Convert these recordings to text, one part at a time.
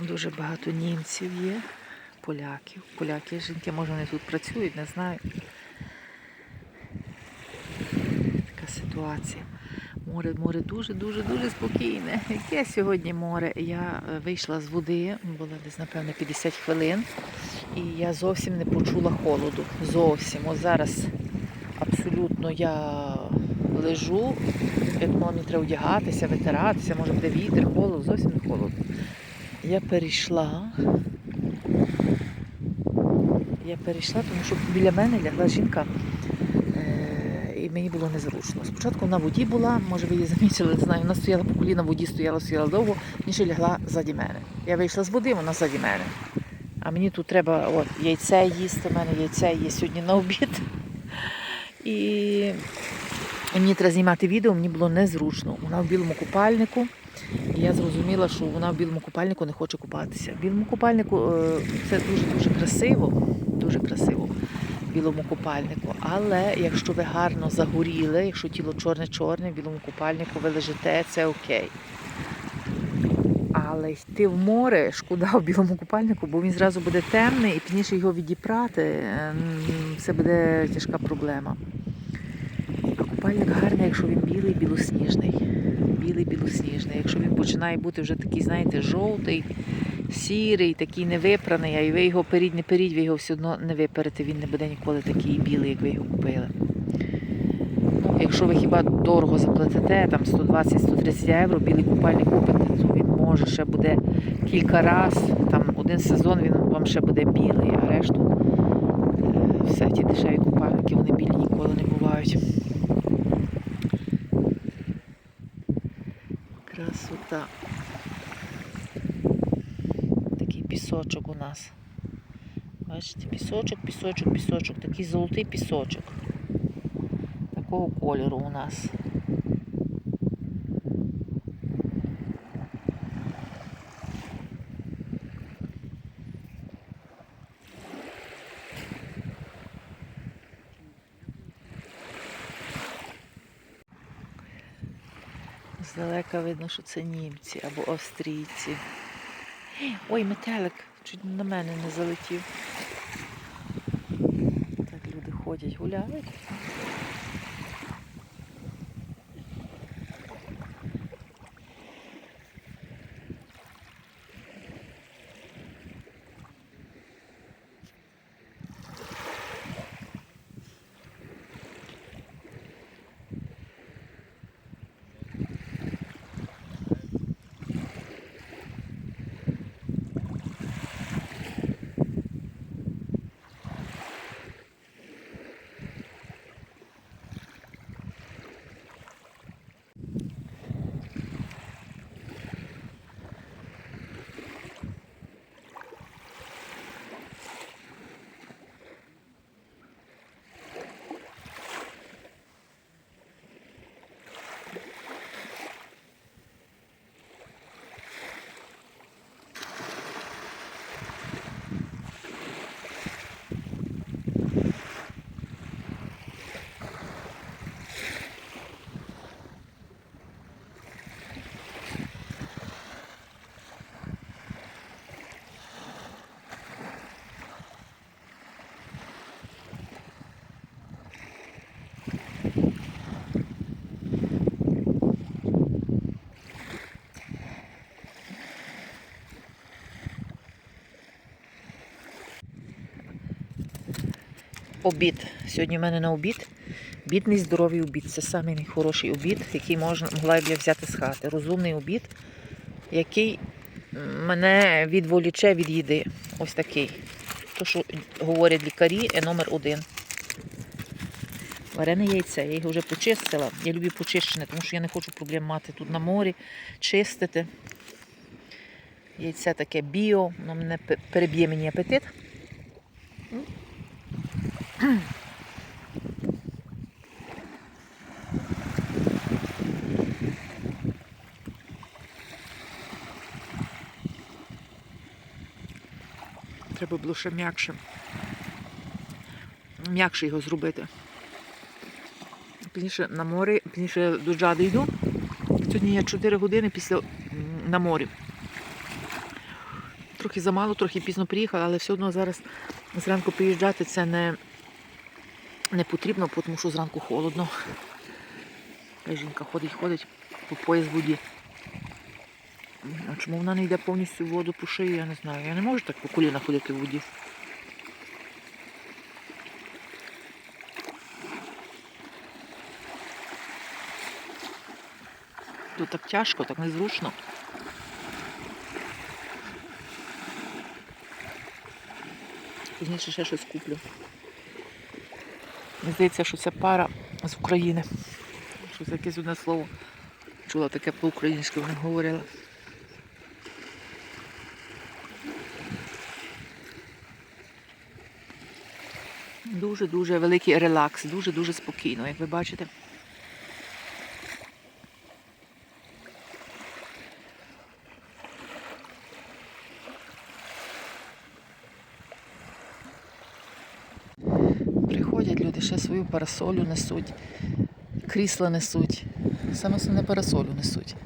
Дуже багато німців є, поляків. Поляки, жінки, може вони тут працюють, не знаю. Така ситуація. Море, море дуже-дуже дуже спокійне. Яке сьогодні море? Я е, вийшла з води, була десь, напевно, 50 хвилин, і я зовсім не почула холоду. Зовсім. Ось зараз абсолютно я лежу, я думала, мені треба одягатися, витиратися, може буде вітер, холод, зовсім не холодно. Я перейшла. Я перейшла, тому що біля мене лягла жінка, е, і мені було незручно. Спочатку на воді була, може ви її замітили, не знаю, вона стояла по коліна в воді, стояла, стояла довго, ніж лягла ззаді мене. Я вийшла з води, вона ззаді мене. А мені тут треба от, яйце їсти, в мене яйце є сьогодні на обід. І мені треба знімати відео, мені було незручно. Вона в білому купальнику. І я зрозуміла, що вона в білому купальнику не хоче купатися. В білому купальнику е, це дуже-дуже красиво, дуже красиво в білому купальнику. Але якщо ви гарно загоріли, якщо тіло чорне-чорне, в білому купальнику ви лежите, це окей. Але йти в море шкода в білому купальнику, бо він зразу буде темний і пізніше його відіпрати. е, Це буде тяжка проблема. А купальник гарний, якщо він білий, білосніжний. Білий, білосніжний. Якщо він починає бути вже такий, знаєте, жовтий, сірий, такий невипраний, а і ви його періть, не періть, ви його все одно не виперете, він не буде ніколи такий білий, як ви його купили. Ну, якщо ви хіба дорого заплатите, там 120-130 євро, білий купальник купите, то він може ще буде кілька разів, там один сезон він вам ще буде білий, а решту е, все ті дешеві купальники, вони білі ніколи не бувають. Красота. Такий пісочок у нас. Бачите, пісочок, пісочок, пісочок. Такий золотий пісочок. Такого кольору у нас. Здалека видно, що це німці або австрійці. Ой, метелик, чуть на мене не залетів. Так люди ходять, гуляють. Обід. Сьогодні в мене на обід. Бідний здоровий обід. Це самий найхороший обід, який можна могла б я взяти з хати. Розумний обід, який мене відволіче від їди. Ось такий. То, що говорять лікарі, е номер один. Варене яйце, я його вже почистила. Я люблю почищене, тому що я не хочу проблем мати тут на морі, чистити. Яйце таке біо, воно мене переб'є мені апетит. Треба було ще м'якше. М'якше його зробити. Пізніше на морі, пізніше до джади йду. Сьогодні я 4 години після на морі. Трохи замало, трохи пізно приїхали, але все одно зараз зранку приїжджати це не, не потрібно, тому що зранку холодно. Жінка ходить, ходить по пояс воді. А чому вона не йде повністю в воду по шию, я не знаю. Я не можу так по коліна ходити в воді. Тут так тяжко, так незручно. Пізніше ще щось куплю. Мені здається, що це пара з України. Щось якесь одне слово. Чула таке по-українськи, вона говорила. Дуже-дуже великий релакс, дуже-дуже спокійно, як ви бачите. Приходять люди, ще парасолю несуть, крісла несуть. Саме основне парасолю несуть.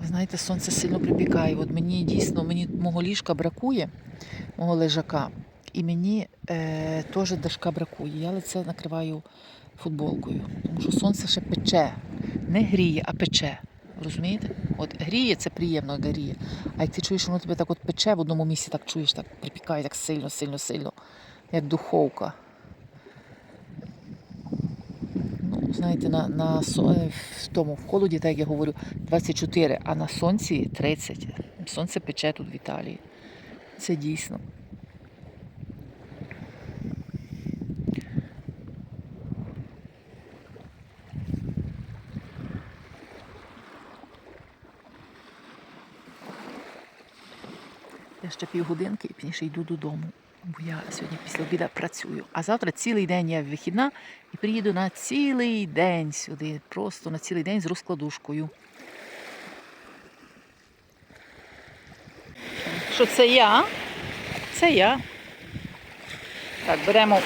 Ви знаєте, сонце сильно припікає. От мені дійсно мені мого ліжка бракує, мого лежака, і мені е, теж дашка бракує. Я лице накриваю футболкою, тому що сонце ще пече. Не гріє, а пече. Розумієте? От гріє, це приємно гріє. А як ти чуєш, воно тебе так от пече в одному місці, так чуєш, так припікає так сильно, сильно, сильно, як духовка. Ну, знаєте, на, на е, в тому в холоді, так як я говорю, 24, а на сонці 30. Сонце пече тут в Італії. Це дійсно. Я ще півгодинки і пізніше йду додому. Бо я сьогодні після обіду працюю. А завтра цілий день я вихідна і приїду на цілий день сюди. Просто на цілий день з розкладушкою. Що це я? Це я. Так, беремо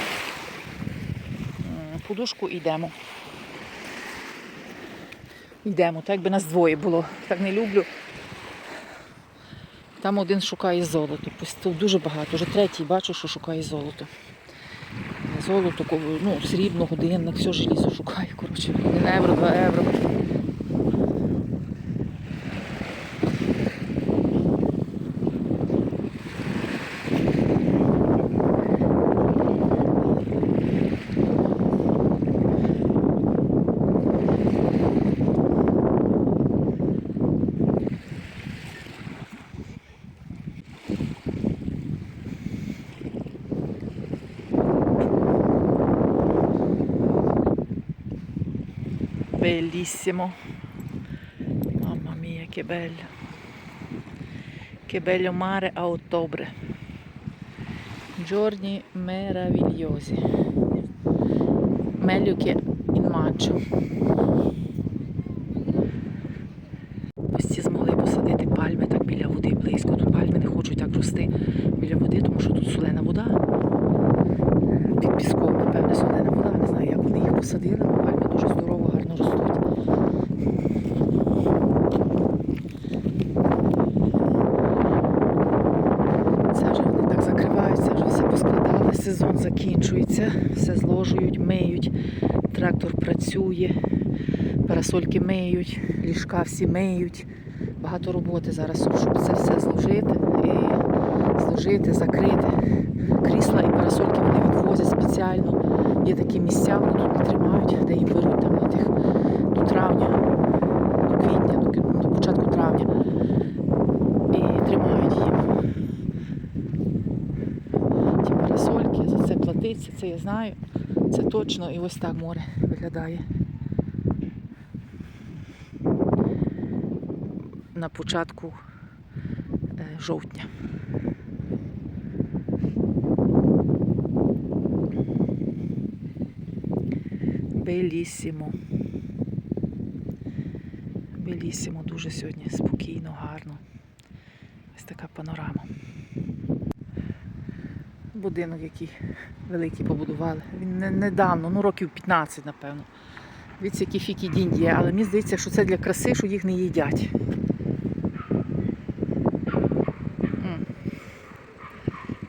подушку і йдемо. Йдемо, так би нас двоє було. Так не люблю. Там один шукає золото. Тут дуже багато. Вже третій бачу, що шукає золото. Золото, ну, срібно, годинник, все желізо шукає. Коротше, 1 євро, 2 євро. Bellissimo. Mamma mia, che bello. Che bello mare a ottobre. Giorni meravigliosi. Meglio che in maggio. Все зложують, миють, трактор працює, парасольки миють, ліжка всі миють. Багато роботи зараз, щоб це все зложити і зложити, закрити. Крісла і парасольки вони відвозять спеціально. Є такі місця, вони тут не тримають, де їм беруть там тих до травня, до квітня, до, ки- до початку травня. І тримають їм ті парасольки, за це я знаю. Це точно і ось так море виглядає. На початку е, жовтня. Белісімо. Белісімо, дуже сьогодні спокійно, гарно. Ось така панорама будинок, який великий побудували. Він недавно, ну років 15, напевно. Дивіться, які фікі дінь є, але мені здається, що це для краси, що їх не їдять.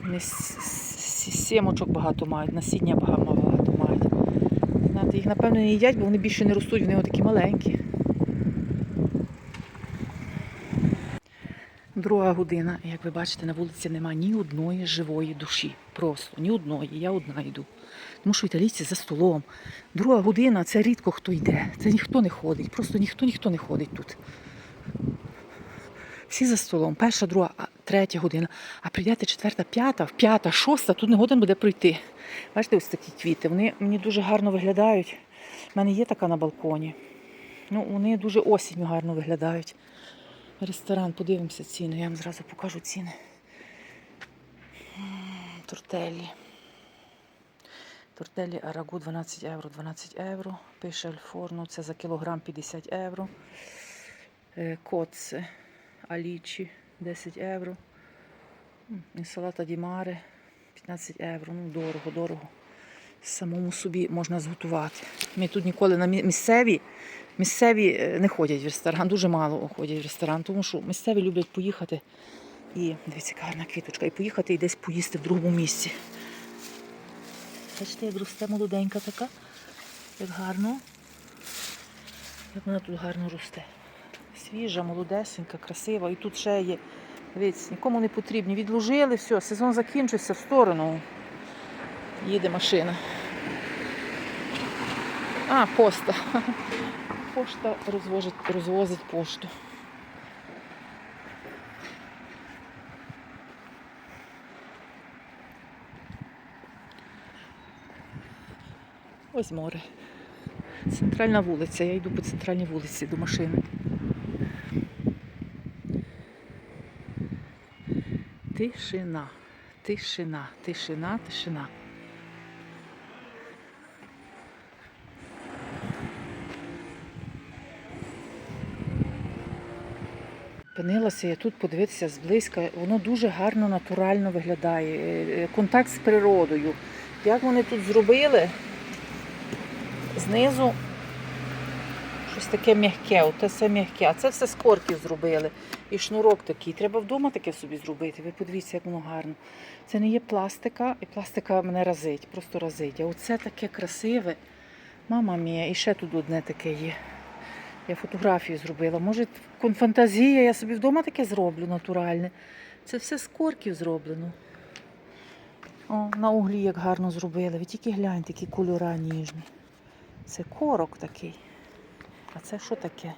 Вони сімочок багато мають, насіння багато мають. Їх, напевно, не їдять, бо вони більше не ростуть, вони такі маленькі. Друга година, як ви бачите, на вулиці нема ні одної живої душі. Просто ні одної. Я одна йду. Тому що італійці за столом. Друга година це рідко хто йде. Це ніхто не ходить. Просто ніхто ніхто не ходить тут. Всі за столом. Перша, друга, третя година. А прийдете четверта, п'ята, п'ята, шоста, тут не годин буде пройти. Бачите, ось такі квіти. Вони мені дуже гарно виглядають. У мене є така на балконі. Ну, вони дуже осінню гарно виглядають. Ресторан, подивимося ціни. Я вам зразу покажу ціни. Тортелі. Тортелі Арагу 12 євро, 12 євро. Пише Альфорно, це за кілограм 50 євро. Е, Коце Алічі 10 євро. Інсалата Ді 15 євро. Ну, дорого, дорого. Самому собі можна зготувати. Ми тут ніколи на мі- місцеві, місцеві е, не ходять в ресторан, дуже мало ходять в ресторан, тому що місцеві люблять поїхати і дивіться, гарна квіточка, і поїхати і десь поїсти в другому місці. Бачите, як росте молоденька така, як гарно. Як вона тут гарно росте. Свіжа, молодесенька, красива. І тут ще є. Дивіться, нікому не потрібні. Відложили, все, сезон закінчився в сторону. Їде машина. А, пошта. Пошта розвозить, розвозить пошту. Ось море. Центральна вулиця. Я йду по центральній вулиці до машини. Тишина, тишина, тишина, тишина. Пинилася я тут подивитися зблизька. Воно дуже гарно, натурально виглядає. Е, е, Контакт з природою. Як вони тут зробили? Знизу щось таке м'яке, оте все м'яке. А це все з корків зробили. І шнурок такий. Треба вдома таке собі зробити. Ви подивіться, як воно гарно. Це не є пластика, і пластика мене разить, просто разить. А оце таке красиве. Мама мія, і ще тут одне таке є. Я фотографію зробила. Може, фантазія, я собі вдома таке зроблю натуральне. Це все з корків зроблено. О, на углі як гарно зробили. Ви тільки гляньте, які кольора ніжні. Це корок такий. А це що таке?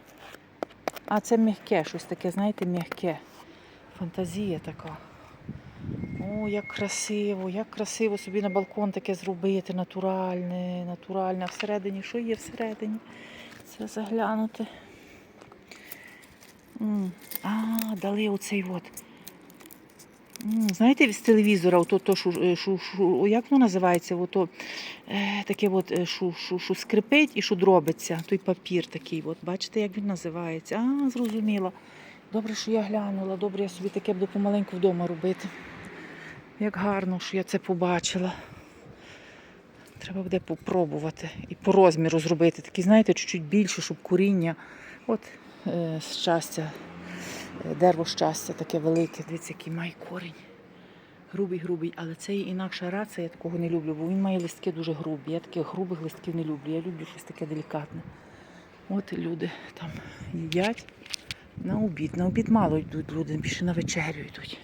А, це м'яке, щось таке, знаєте, м'яке. Фантазія така. О, як красиво, як красиво собі на балкон таке зробити, натуральне, натуральне. А всередині, що є всередині? Це заглянути. А, дали оцей от. Знаєте, з телевізора, ото, то, що, е, що, що, як воно називається? Ото, е, таке от, е, що, що, що скрипить і що дробиться. Той папір такий. От. Бачите, як він називається? А, зрозуміла. Добре, що я глянула, добре, я собі таке буду помаленьку вдома робити. Як гарно, що я це побачила. Треба буде попробувати і по розміру зробити. Такий, знаєте, чуть-чуть більше, щоб коріння. От е, щастя, е, дерево щастя таке велике. Дивіться, який має корінь. Грубий, грубий, але це інакша рація, я такого не люблю, бо він має листки дуже грубі. Я таких грубих листків не люблю. Я люблю щось таке делікатне. От люди там їдять на обід. На обід мало йдуть люди, більше на вечерю йдуть.